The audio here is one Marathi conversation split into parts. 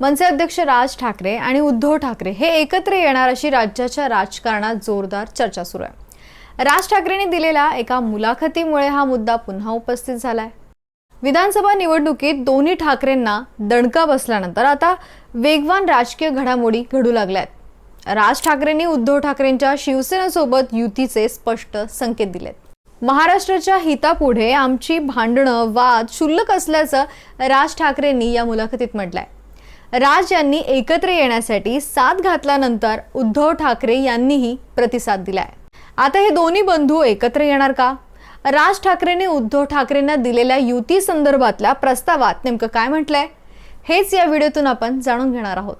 मनसे अध्यक्ष राज ठाकरे आणि उद्धव ठाकरे हे एकत्र येणार अशी राज्याच्या राजकारणात जोरदार चर्चा सुरू आहे. राज ठाकरेंनी दिलेल्या एका मुलाखतीमुळे हा मुद्दा पुन्हा उपस्थित झालाय. विधानसभा निवडणुकीत दोन्ही ठाकरेंना दणका बसल्यानंतर आता वेगवान राजकीय घडामोडी घडू लागल्यात. राज ठाकरेंनी उद्धव ठाकरेंच्या शिवसेनेसोबत युतीचे स्पष्ट संकेत दिलेत. महाराष्ट्राच्या हितापुढे आमची भांडणं वाद क्षुल्लक असल्याचं राज ठाकरेंनी या मुलाखतीत म्हटलंय. राज यांनी एकत्र येण्यासाठी साथ घातल्यानंतर उद्धव ठाकरे यांनीही प्रतिसाद दिलाय. आता हे दोन्ही बंधू एकत्र येणार का? राज ठाकरेंनी उद्धव ठाकरेंना दिलेल्या युती संदर्भातल्या प्रस्तावात नेमकं काय म्हटलंय? हेच या व्हिडिओतून आपण जाणून घेणार आहोत.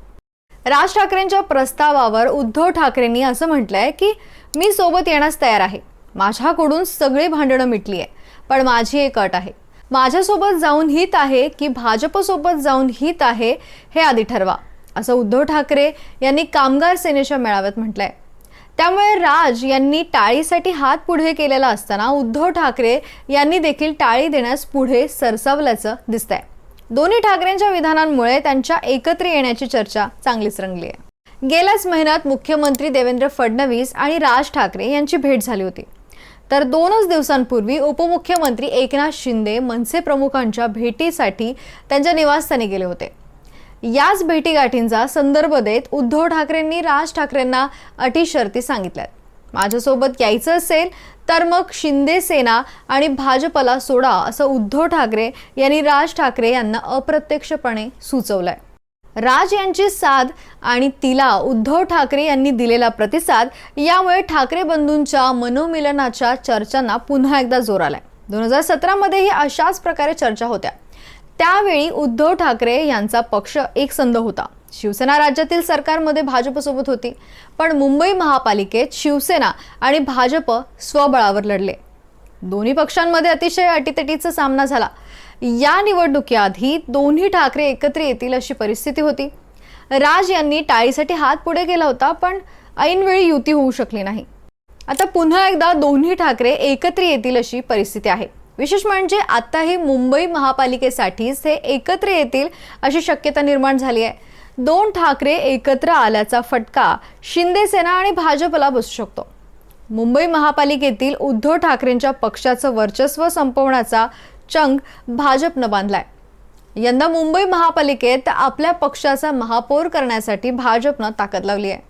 राज ठाकरेंच्या प्रस्तावावर उद्धव ठाकरेंनी असं म्हटलंय की मी सोबत येण्यास तयार आहे. माझ्याकडून सगळी भांडणं मिटली आहे पण माझी एक अट आहे. माझ्यासोबत जाऊन हित आहे की भाजपसोबत जाऊन हित आहे हे आधी ठरवा असं उद्धव ठाकरे यांनी कामगार सेनेच्या मेळाव्यात म्हटलंय. त्यामुळे राज यांनी टाळीसाठी हात पुढे केलेला असताना उद्धव ठाकरे यांनी देखील टाळी देण्यास पुढे सरसावल्याचं दिसतंय. दोन्ही ठाकरेंच्या विधानांमुळे त्यांच्या एकत्र येण्याची चर्चा चांगलीच रंगली आहे गेल्याच महिन्यात मुख्यमंत्री देवेंद्र फडणवीस आणि राज ठाकरे यांची भेट झाली होती. तर दोनच दिवसांपूर्वी उपमुख्यमंत्री एकनाथ शिंदे मनसे प्रमुखांच्या भेटीसाठी त्यांच्या निवासस्थानी गेले होते. याच भेटीगाठींचा संदर्भ देत उद्धव ठाकरेंनी राज ठाकरेंना अटी शर्ती सांगितल्यात. माझ्यासोबत यायचं असेल तर मग शिंदे सेना आणि भाजपला सोडा असं उद्धव ठाकरे यांनी राज ठाकरे यांना अप्रत्यक्षपणे सुचवलंय. राज यांची साथ आणि तिला उद्धव ठाकरे यांनी दिलेला प्रतिसाद यामुळे ठाकरे बंधूंच्या मनोमिलनाच्या चर्चांना पुन्हा एकदा जोर आलाय. दोन हजार सतरामध्येही अशाच प्रकारे चर्चा होत्या. त्यावेळी उद्धव ठाकरे यांचा पक्ष एकसंध होता. शिवसेना राज्यातील सरकारमध्ये भाजपसोबत होती. पण मुंबई महापालिकेत शिवसेना आणि भाजप स्वबळावर लढले. दोन्ही पक्षांमध्ये अतिशय अटीतटीचा सामना झाला. या निवडणुकीआधी दोन्ही ठाकरे एकत्र येतील अशी परिस्थिती होती. राज यांनी टाळीसाठी हात पुढे केला होता पण ऐनवेळी युती होऊ शकली नाही. आता पुन्हा एकदा दोन्ही ठाकरे एकत्र येतील अशी परिस्थिती आहे. विशेष म्हणजे आताही मुंबई महापालिकेसाठीच हे एकत्र येतील अशी शक्यता निर्माण झाली आहे. दोन ठाकरे एकत्र आल्याचा फटका शिंदेसेना आणि भाजपला बसू शकतो. मुंबई महापालिकेतील उद्धव ठाकरेंच्या पक्षाचं वर्चस्व संपवण्याचा चंग भाजपनं बांधलाय. यंदा मुंबई महापालिकेत आपल्या पक्षाचा महापौर करण्यासाठी भाजपनं ताकद लावली आहे.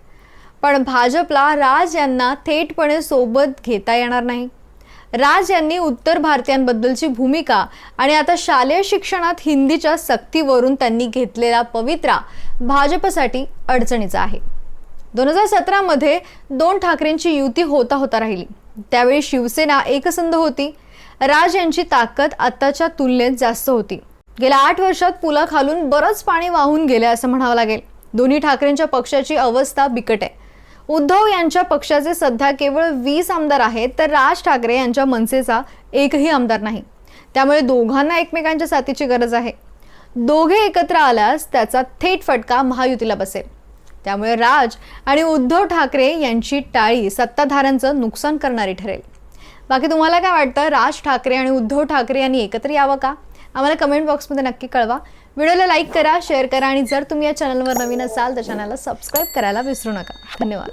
पण भाजपला राज यांना थेटपणे सोबत घेता येणार नाही. राज यांनी उत्तर भारतीयांबद्दलची भूमिका आणि आता शालेय शिक्षणात हिंदीच्या सक्तीवरून त्यांनी घेतलेला पवित्रा भाजपसाठी अडचणीचा आहे. दोन हजार सतरामध्ये दोन ठाकरेंची युती होता होता राहिली. त्यावेळी शिवसेना एकसंध होती. राज यांची ताकद आताच्या तुलनेत जास्त होती. गेल्या आठ वर्षात पुलाखालून बरंच पाणी वाहून गेले असं म्हणावं लागेल. दोन्ही ठाकरेंच्या पक्षाची अवस्था बिकट आहे. उद्धव यांच्या पक्षाचे सध्या केवळ वीस आमदार आहेत तर राज ठाकरे यांच्या मनसेचा एकही आमदार नाही. त्यामुळे दोघांना एकमेकांच्या साथीची गरज आहे. दोघे एकत्र आल्यास त्याचा थेट फटका महायुतीला बसेल. त्यामुळे राज आणि उद्धव ठाकरे यांची टाळी सत्ताधाऱ्यांचं नुकसान करणारी ठरेल. बाकी तुम्हाला काय वाटतं? राज ठाकरे आणि उद्धव ठाकरे यांनी एकत्र यावं का? आम्हाला कमेंट बॉक्समध्ये नक्की कळवा. व्हिडिओला लाईक करा शेअर करा आणि जर तुम्ही या चॅनलवर नवीन असाल तर चॅनलला सबस्क्राईब करायला विसरू नका. धन्यवाद.